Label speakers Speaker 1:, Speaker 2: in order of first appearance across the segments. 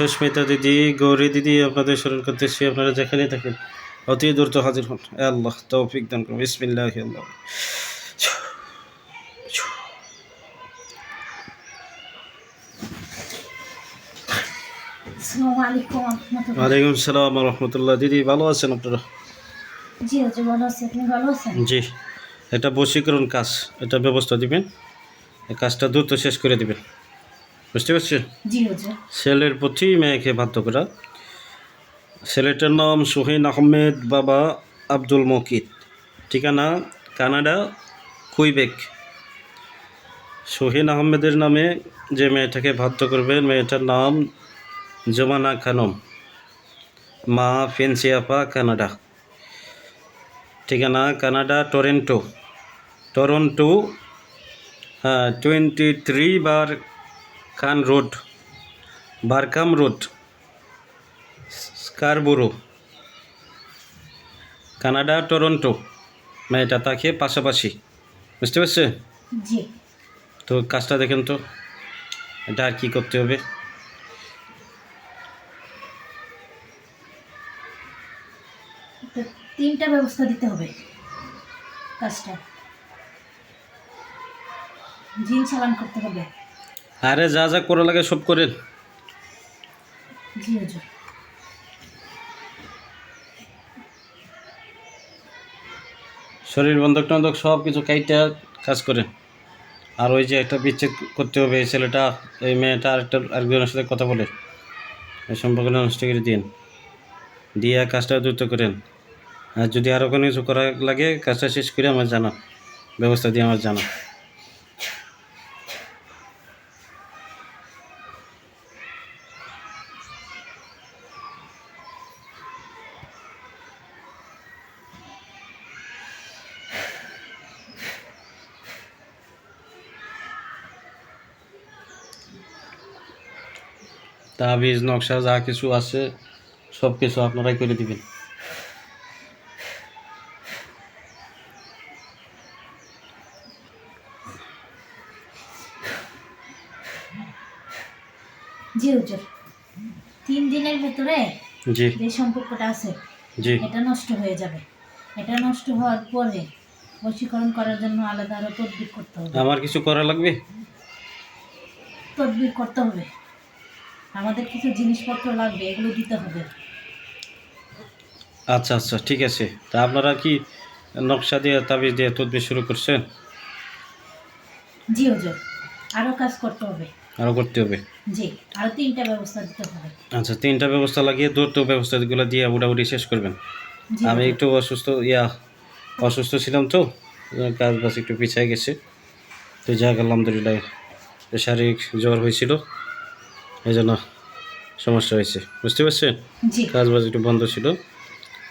Speaker 1: সুস্মিতা দিদি গৌরী দিদি আপনাদের স্মরণ করতেছি আপনারা যেখানে থাকেন অতি দ্রুত হাজির হন। আল্লাহ তৌফিক দান করুন। আল্লাহ।
Speaker 2: রহমতুল্লাহ।
Speaker 1: ওয়ালাইকুম সালাম রহমতুল্লাহ। দিদি ভালো আছেন আপনারা?
Speaker 2: জি ভালো আছি। আপনি ভালো আছেন?
Speaker 1: জি। এটা বশীকরণ কাজ। এটা ব্যবস্থা দিবেন। কাজটা দ্রুত শেষ করে দিবেন। বুঝতে পারছেন ছেলের প্রতি মেয়েকে বাধ্য করা। ছেলেটার নাম সোহেন আহমেদ বাবা আব্দুল মকিদ ঠিকানা কানাডা কুইবেক। সোহেন আহমেদের নামে যে মেয়েটাকে বাধ্য করবেন মেয়েটার নাম জমানা খানম। মা ফেন্সিয়াপা কানাডা। ঠিকানা কানাডা টরেন্টো। টরন্টো হ্যাঁ টোয়েন্টি থ্রি বার কান রোড বারকাম রোড স্কারবুরো কানাডা টরন্টো। মানে এটা তাকে পাশাপাশি। বুঝতে পারছে তো কাজটা দেখেন তো এটা আর কী করতে হবে?
Speaker 2: তিনটা ব্যবস্থা দিতে হবে কাজটা। জিন চালান করতে হবে।
Speaker 1: আরে যা যা করা লাগে সব করেন শরীর বন্ধক টন্ধক সব কিছু কাইটা কাজ করেন আর ওই যে একটা বিচ্ছেদ করতে হবে এই ছেলেটা এই মেয়েটা আরেকটা আরেকজনের সাথে কথা বলে। এই সম্পর্কটা নষ্ট করে দিন। দিয়ে কাজটা দ্রুত করেন। আর যদি আরও কোনো কিছু করা লাগে কাজটা শেষ করে আমার জানা ব্যবস্থা দিয়ে আমার জানা। তাবিজ নকশা যা কিছু আছে সব কিছু আপনারাই করে দিবেন।
Speaker 2: জি হুজুর। তিন দিনের ভেতরে
Speaker 1: জি।
Speaker 2: যে সম্পর্কটা আছে
Speaker 1: জি।
Speaker 2: এটা নষ্ট হয়ে যাবে। এটা নষ্ট হওয়ার পরে বশীকরণ করার জন্য আলাদা আরও তদবির করতে হবে।
Speaker 1: আমার কিছু করা লাগবে?
Speaker 2: তদবির করতে হবে। আমাদের কিছু জিনিসপত্র লাগবে এগুলো দিতে হবে।
Speaker 1: আচ্ছা আচ্ছা ঠিক আছে। তা আপনারা কি নকশা দিয়ে তাবিজ দিয়ে তদবির শুরু করছেন?
Speaker 2: জি হুজুর। আরও কাজ করতে হবে।
Speaker 1: আরও করতে হবে?
Speaker 2: জি আরও তিনটা ব্যবস্থা দিতে হবে।
Speaker 1: আচ্ছা তিনটা ব্যবস্থা লাগিয়ে দ্রুত ব্যবস্থাগুলো দিয়ে মোটামুটি শেষ করবেন। আমি একটু অসুস্থ ইয়া অসুস্থ ছিলাম তো কাজ বাস একটু পিছিয়ে গেছে। তো যাক আলহামদুলিল্লাহ শারীরিক জ্বর হয়েছিল। এই জন্য সমস্যা হয়েছে। বুঝতে পারছেন? কাজ বাজ একটু বন্ধ ছিল।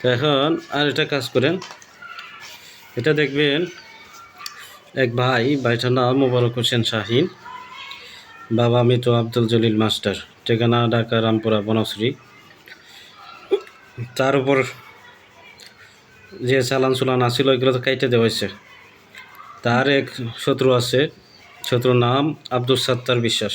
Speaker 1: তো এখন আর এটা কাজ করেন। এটা দেখবেন এক ভাই ভাইটার নাম মোবারক হোসেন শাহিন। বাবা মৃত আব্দুল জলিল মাস্টার। ঠিকানা ঢাকা রামপুরা বনশ্রী। তার উপর যে চালান চুলান আছিল ওইগুলো তো কাইটে দেওয়া হয়েছে। তার এক শত্রু আছে। শত্রুর নাম আব্দুল সাত্তার বিশ্বাস।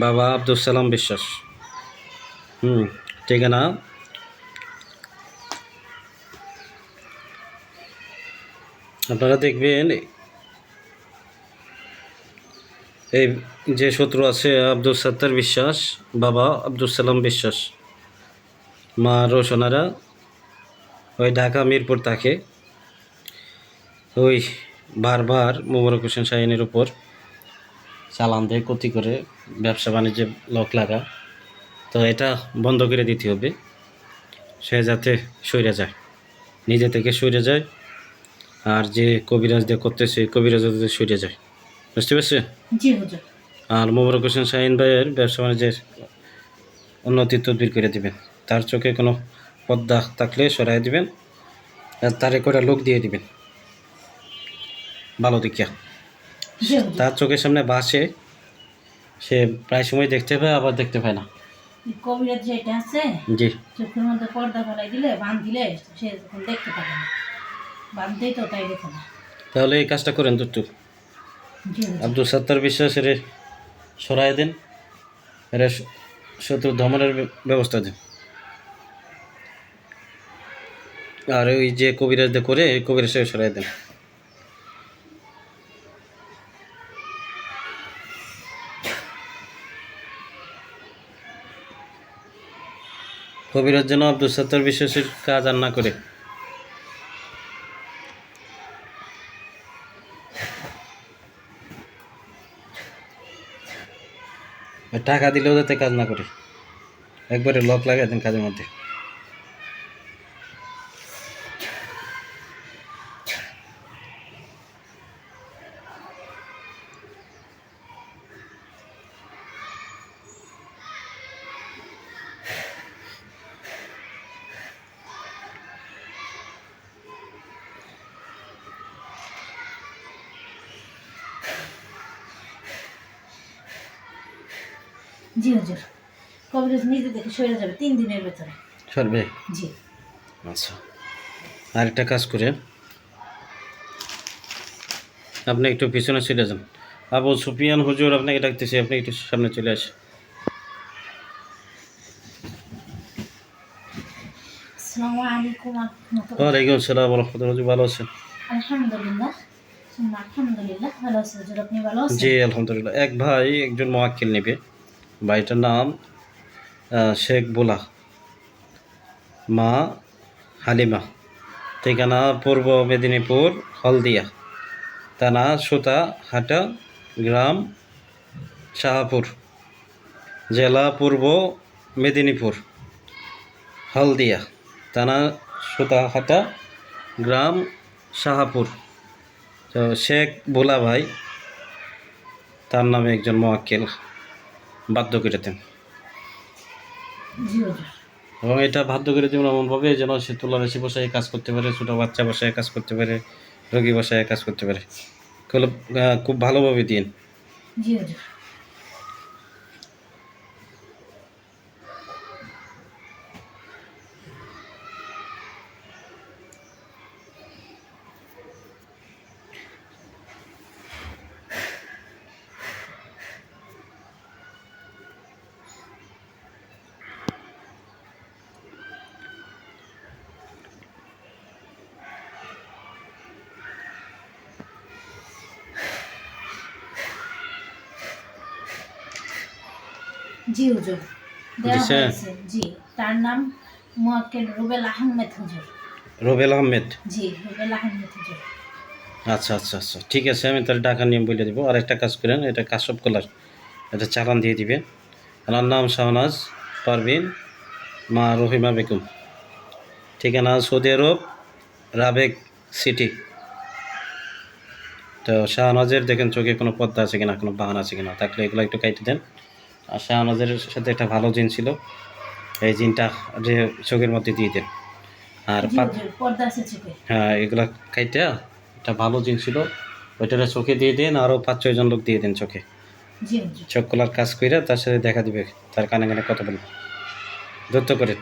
Speaker 1: বাবা আব্দুল সালাম বিশ্বাস। হুম ঠিকানা আপনারা দেখবেন এই যে শত্রু আছে আব্দুল সাত্তার বিশ্বাস, বাবা আব্দুল সালাম বিশ্বাস। মা রোশনারা ওই ঢাকা মিরপুর থাকে। ওই বারবার মোবারক হোসেন শাহিনের উপর। চালান দেয় ক্ষতি করে ব্যবসা বাণিজ্যে লক লাগা। তো এটা বন্ধ করে দিতে হবে সে যাতে সইরে যায় নিজে থেকে সইরে যায় আর যে কবিরাজ দিয়ে করতেছে কবিরাজ সইরে যায়। বুঝতে পারছে আর মোবারক হোসেন শাহিন ভাইয়ের ব্যবসা বাণিজ্যের উন্নতি তদবির করে দিবেন। তার চোখে কোনো পদ্মা থাকলে সরাই দিবেন আর তারে করে লোক দিয়ে দিবেন। ভালো দেখিয়া। তার চোখের সামনে বাসে সে প্রায় সময় দেখতে পায় আবার দেখতে পায় না।
Speaker 2: কবিরাজ যেটা আছে
Speaker 1: জি।
Speaker 2: চোখের মধ্যে পর্দা ফেলাই দিলে বাঁধ দিলে সে দেখতে পাবে না। বাঁধতেই তো তাই দেখে না।
Speaker 1: তাহলে এই কাজটা করেন দুটু। আব্দুল সত্তর বিশ্বাস এর সরাই দেন। এর শত্রু দমনের ব্যবস্থা দেন। আর ওই যে কবিরাজ করে কবিরাজ সরাই দেন। কবিরাজ যেন আব্দুল সত্তর বিশ্বাসের কাজ আর না করে। টাকা দিলেও যাতে কাজ না করে। একবারে লক লাগে কাজের মধ্যে।
Speaker 2: জি হুজুর। কবিরাজ নিজে দেখে সরে যাবে তিন দিনের ভেতরে।
Speaker 1: সরবে?
Speaker 2: জি।
Speaker 1: আচ্ছা। আরেকটা কাজ করেন আপনি একটু পিছনে চলে যান। আবু সুফিয়ান হুজুর আপনাকে ডাকতেছি আপনি একটু সামনে চলে আসেন। ওয়ালাইকুম আসসালাম রহমতুল্লাহ। ভালো আছেন?
Speaker 2: আলহামদুলিল্লাহ। আলহামদুলিল্লাহ ভালো আছি আপনি ভালো আছেন?
Speaker 1: জি আলহামদুলিল্লাহ। এক ভাই একজন মোয়াক্কিল নেবে। ভাইটার নাম শেখ বোলা। মা হালিমা। ঠিকানা পূর্ব মেদিনীপুর, হলদিয়া। থানা সুতা হাটা, গ্রাম শাহপুর। জেলা পূর্ব মেদিনীপুর, হলদিয়া। থানা সুতাহাটা গ্রাম শাহাপুর। তো শেখ বোলা ভাই, তার নামে একজন মোয়াক্কেল। বাধ্য করে দেন। এবং এটা বাধ্য করে দেবেন এমনভাবে যেন সে তুলারাশি বসায় কাজ করতে পারে ছোটো বাচ্চা বসায় কাজ করতে পারে রোগী বসায় কাজ করতে পারে। খুব খুব ভালোভাবে দিন
Speaker 2: জি জি হুজুর। দেওয়া হয়েছে। জি তার নাম মোয়াক্কেল রুবেল আহমেদ হুজুর।
Speaker 1: রোবেল আহমেদ?
Speaker 2: জি রুবেল আহমেদ হুজুর।
Speaker 1: আচ্ছা আচ্ছা আচ্ছা। ঠিক আছে আমি তার টাকা নিয়ম বলে দিব। আর একটা কাজ করেন এটা কাশ্যপ কলার এটা চালান দিয়ে দিবেন। আমার নাম শাহনাজ পারভিন মা রহিমা বেগম। ঠিকানা সৌদি আরব রাবেক সিটি। তো শাহনাজের দেখেন চোখে কোনো পদ্মা আছে কিনা কোনো বাহান আছে কিনা থাকলে এগুলো একটু কাইটে দেন। আর আমাদের সাথে একটা ভালো জিন ছিল। এই জিনটা যে চোখের মধ্যে দিয়ে দেন। আর হ্যাঁ এগুলা খাইটা একটা ভালো জিন ছিল। ওইটা চোখে দিয়ে দেন আরও পাঁচ ছয়জন লোক দিয়ে দেন চোখে। চোখ খোলার কাজ করে তার সাথে দেখা দিবে তার কানে কানে কথা বলবে। দত্ত করে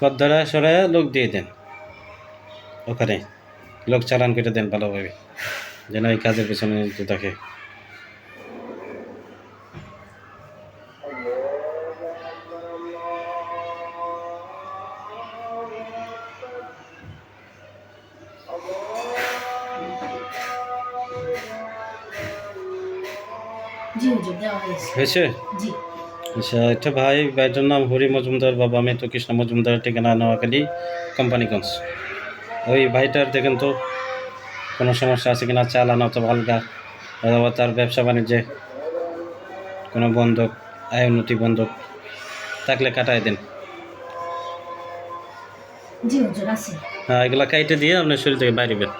Speaker 1: পদ্মারা সরে লোক দিয়ে দেন। ওখানে লোক চালান কেটে দেন ভালোভাবে যেন এই কাজের পেছনে থাকে।
Speaker 2: হয়েছে।
Speaker 1: হয়েছে?
Speaker 2: জি।
Speaker 1: আচ্ছা একটা ভাই ভাইটার নাম হরি মজুমদার বাবা মেতো কৃষ্ণ মজুমদার ঠিকানা নোয়াখালী কোম্পানিগঞ্জ। ওই ভাইটার দেখেন তো কোনো সমস্যা আছে কিনা চালান অথবা আলগা অথবা তার ব্যবসা বাণিজ্যে কোনো বন্ধক আয় উন্নতি বন্ধক থাকলে কাটায় দেন। হ্যাঁ এগুলা কাইটে দিয়ে আপনার শরীর থেকে বাইরে বের।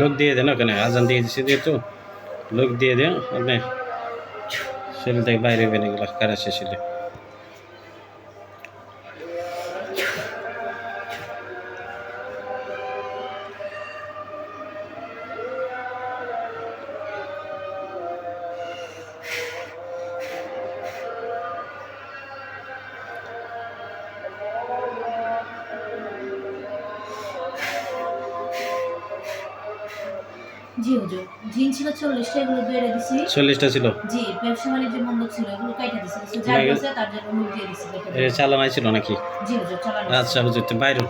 Speaker 1: লোক দিয়ে দেন ওখানে, আজান দিয়ে দিচ্ছে যেহেতু, লোক দিয়ে দেন আপনি শরীর থেকে বাইরে বেরিয়ে গেল, কারা শেষ
Speaker 2: জি হুজুর। জিন ছিল চল্লিশটা এগুলো বেড়ে দিছি।
Speaker 1: চল্লিশটা ছিল?
Speaker 2: জি ব্যবসা বাণিজ্য বন্ধ ছিল এগুলো কাইটা দিছি। কিছু তার জন্য মুখ দিয়ে দিছি এটা।
Speaker 1: চালানাই ছিল নাকি?
Speaker 2: জি হুজুর চালান
Speaker 1: আচ্ছা হুজুর বাইরে।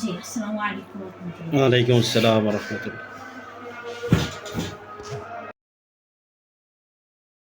Speaker 2: জি আসসালামু আলাইকুম ওয়া রাহমাতুল্লাহ।
Speaker 1: ওয়ালাইকুম আসসালাম রহমতুল্লাহ।